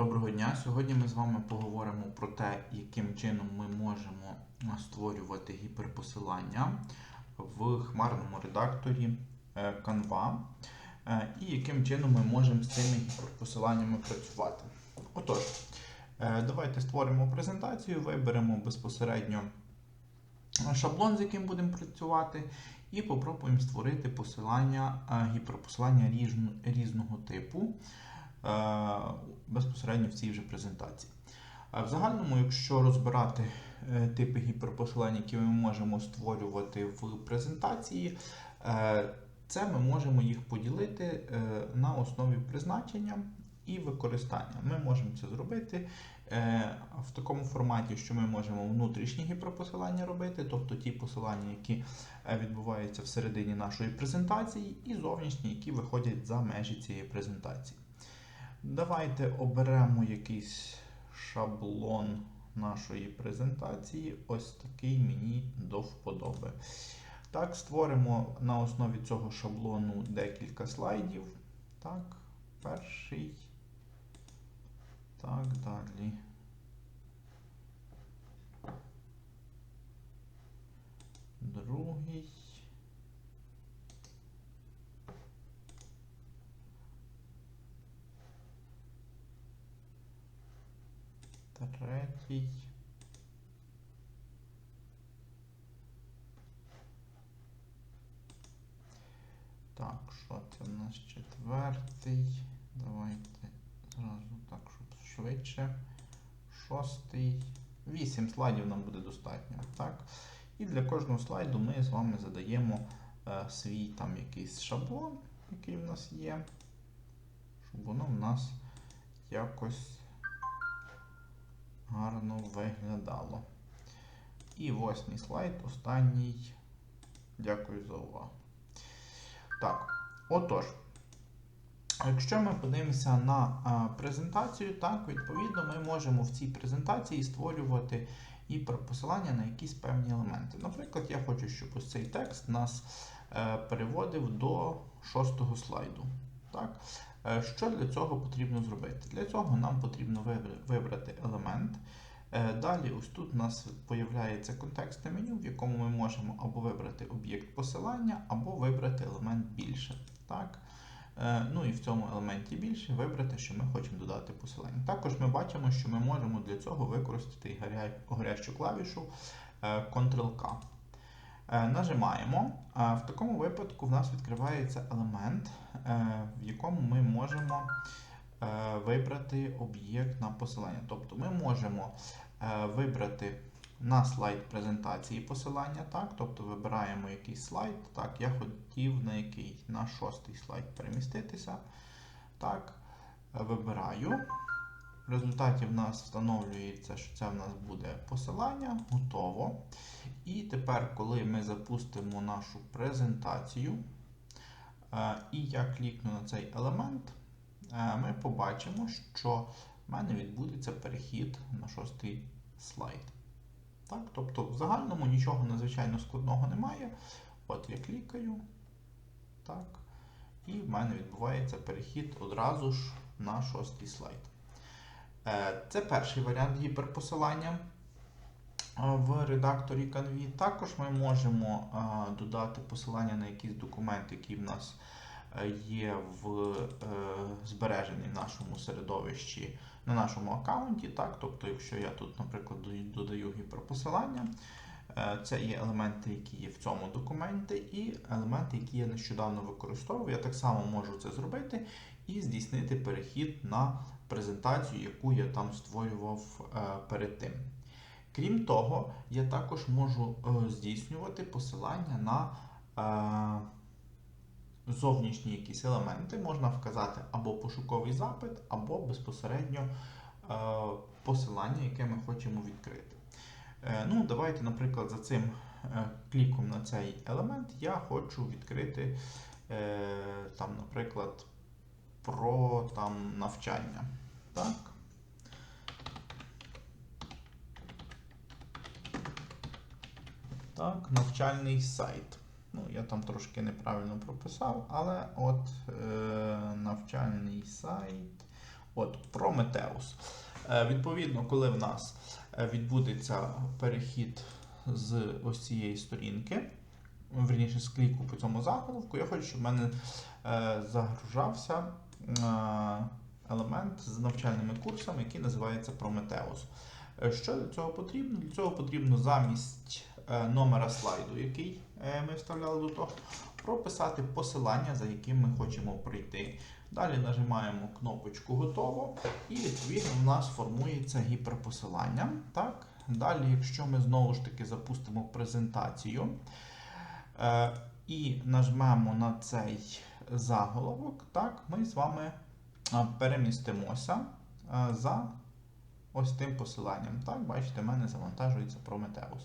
Доброго дня! Сьогодні ми з вами поговоримо про те, яким чином ми можемо створювати гіперпосилання в хмарному редакторі е, Canva е, і яким чином ми можемо з цими гіперпосиланнями працювати. Отож, е, давайте створимо презентацію, виберемо безпосередньо шаблон, з яким будемо працювати, і попробуємо створити посилання, гіперпосилання різного типу безпосередньо в цій вже презентації. В загальному, якщо розбирати е, типи гіперпосилань, які ми можемо створювати в презентації, е, це ми можемо їх поділити е, на основі призначення і використання. Ми можемо це зробити е, в такому форматі, що ми можемо внутрішні гіперпосилання робити, тобто ті посилання, які е, відбуваються всередині нашої презентації, і зовнішні, які виходять за межі цієї презентації. Давайте оберемо якийсь шаблон нашої презентації. Ось такий мені до вподоби. Так, створимо на основі цього шаблону декілька слайдів. Так, перший. Так, далі. Другий. Третій. Так, що це в нас четвертий? Давайте зразу так, щоб швидше. Шостий. Вісім слайдів нам буде достатньо. Так? І для кожного слайду ми з вами задаємо е, свій там якийсь шаблон, який в нас є, щоб воно в нас якось гарно виглядало. І восьмий слайд, останній. Дякую за увагу. Так, отож, якщо ми подивимося на презентацію, так, відповідно, ми можемо в цій презентації створювати і посилання на якісь певні елементи. Наприклад, я хочу, щоб ось цей текст нас е, переводив до шостого слайду. Так? Е, Що для цього потрібно зробити? Для цього нам потрібно вибрати елемент. Е, Далі, ось тут у нас з'являється контекстне меню, в якому ми можемо або вибрати об'єкт посилання, або вибрати елемент більше. Так? Е, Ну і в цьому елементі більше вибрати, що ми хочемо додати посилання. Також ми бачимо, що ми можемо для цього використати горящу клавішу Ctrl-K. Нажимаємо. В такому випадку в нас відкривається елемент, в якому ми можемо е, вибрати об'єкт на посилання. Тобто ми можемо е, вибрати на слайд презентації посилання, так? тобто вибираємо якийсь слайд. Так, я хотів на який? На шостий слайд переміститися. Так, е, вибираю. В результаті в нас встановлюється, що це в нас буде посилання, готово. І тепер, коли ми запустимо нашу презентацію, е, і я клікну на цей елемент, ми побачимо, що в мене відбудеться перехід на шостий слайд. Так? Тобто, в загальному нічого надзвичайно складного немає. От я клікаю. Так. І в мене відбувається перехід одразу ж на шостий слайд. Е, Це перший варіант гіперпосилання в редакторі Canva. Також ми можемо додати посилання на якийсь документ, який в нас е, є в е, збережений в нашому середовищі на нашому аккаунті. Так? Тобто, якщо я тут, наприклад, додаю- гіперпосилання, е, це є елементи, які є в цьому документі, і елементи, які я нещодавно використовував. Я так само можу це зробити і здійснити перехід на презентацію, яку я там створював перед тим. Крім того, я також можу е, здійснювати посилання на е, зовнішні якісь елементи. Можна вказати або пошуковий запит, або безпосередньо е, посилання, яке ми хочемо відкрити. Ну, давайте, наприклад, за цим кліком на цей елемент я хочу відкрити, там, наприклад, про там, навчання. Так. Так, навчальний сайт. Ну, я там трошки неправильно прописав, але от е, навчальний сайт. От, Прометеус. Е, Відповідно, коли в нас е, відбудеться перехід з ось цієї сторінки, верніше з кліку по цьому заголовку, я хочу, щоб в мене е, загружався е, елемент з навчальними курсами, який називається Прометеус. Е, Що для цього потрібно? Для цього потрібно замість номера слайду, який е, ми вставляли до того, прописати посилання, за яким ми хочемо пройти. Далі нажимаємо кнопочку Готово, і відповідно в нас формується гіперпосилання. Так? Далі, якщо ми знову ж таки запустимо презентацію е, і нажмемо на цей заголовок, так, ми з вами е, перемістимося е, за ось тим посиланням. Так, бачите, в мене завантажується Prometheus.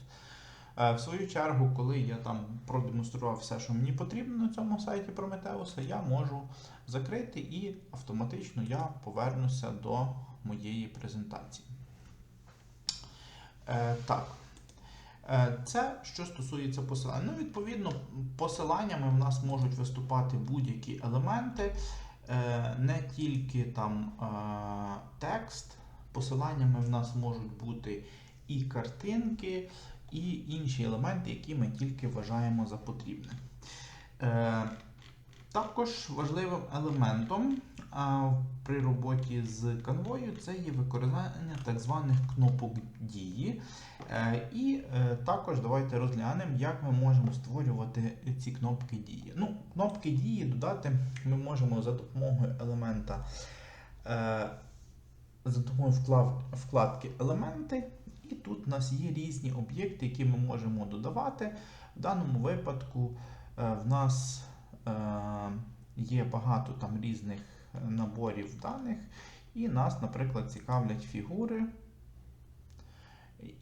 Е, В свою чергу, коли я там продемонстрував все, що мені потрібно на цьому сайті Prometheus, я можу закрити і автоматично я повернуся до моєї презентації. Е, так. Е, Це що стосується посилань. Ну, відповідно, посиланнями в нас можуть виступати будь-які елементи, не тільки там текст. Посиланнями в нас можуть бути і картинки, і інші елементи, які ми тільки вважаємо за потрібне. Е, також важливим елементом при роботі з канвою це є використання так званих кнопок дії. Е, і е, також давайте розглянемо, як ми можемо створювати ці кнопки дії. Ну, Кнопки дії додати ми можемо за допомогою елемента, за допомогою вкладки елементи. І тут у нас є різні об'єкти, які ми можемо додавати. В даному випадку е, в нас е, є багато там різних наборів даних, і нас, наприклад, цікавлять фігури.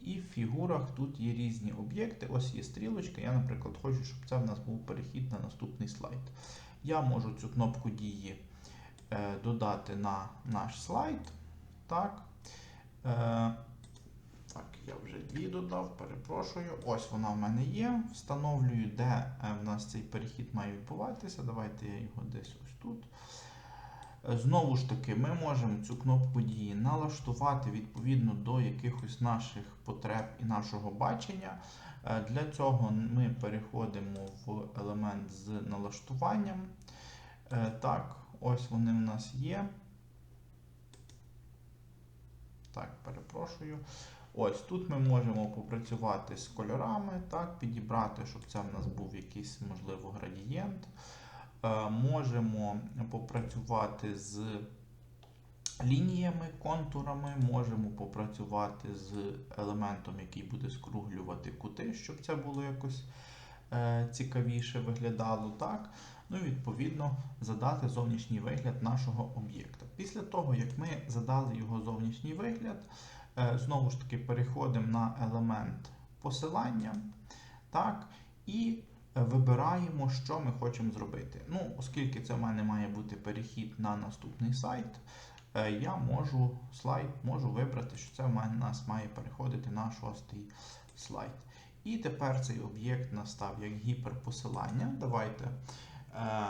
І в фігурах тут є різні об'єкти. Ось є стрілочка. Я, наприклад, хочу, щоб це в нас був перехід на наступний слайд. Я можу цю кнопку дії е, додати на наш слайд. Так. Я вже дві додав, перепрошую. Ось вона в мене є. Встановлюю, де е, в нас цей перехід має відбуватися. Давайте я його десь ось тут. Знову ж таки, ми можемо цю кнопку дії налаштувати відповідно до якихось наших потреб і нашого бачення. Е, Для цього ми переходимо в елемент з налаштуванням. Е, Так, ось вони в нас є. Так, перепрошую. Ось тут ми можемо попрацювати з кольорами, так, підібрати, щоб це в нас був якийсь, можливо, градієнт. Е, можемо попрацювати з лініями, контурами, можемо попрацювати з елементом, який буде скруглювати кути, щоб це було якось е, цікавіше виглядало. так. Ну і відповідно задати зовнішній вигляд нашого об'єкта. Після того, як ми задали його зовнішній вигляд, знову ж таки переходимо на елемент посилання. так, І вибираємо, що ми хочемо зробити. Ну, Оскільки це в мене має бути перехід на наступний сайт, е, я можу слайд можу вибрати, що це в мене нас має переходити на шостий слайд. І тепер цей об'єкт настав як гіперпосилання. Давайте е,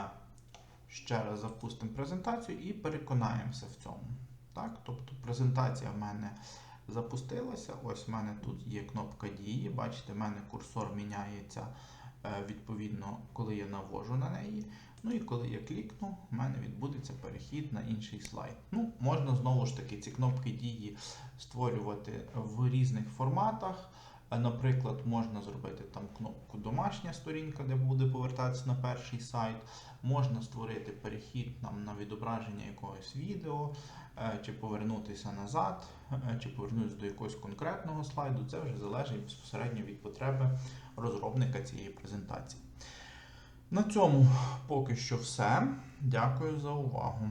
ще раз запустимо презентацію і переконаємося в цьому. Так? Тобто презентація в мене запустилася. Ось в мене тут є кнопка дії. Бачите, в мене курсор міняється е, відповідно, коли я навожу на неї. Ну і коли я клікну, в мене відбудеться перехід на інший слайд. Ну, Можна знову ж таки ці кнопки дії створювати в різних форматах. Наприклад, можна зробити там кнопку Домашня сторінка, де буде повертатися на перший сайт. Можна створити перехід нам на відображення якогось відео, е, чи повернутися назад, е, чи повернутися до якогось конкретного слайду. Це вже залежить безпосередньо від потреби розробника цієї презентації. На цьому поки що все. Дякую за увагу.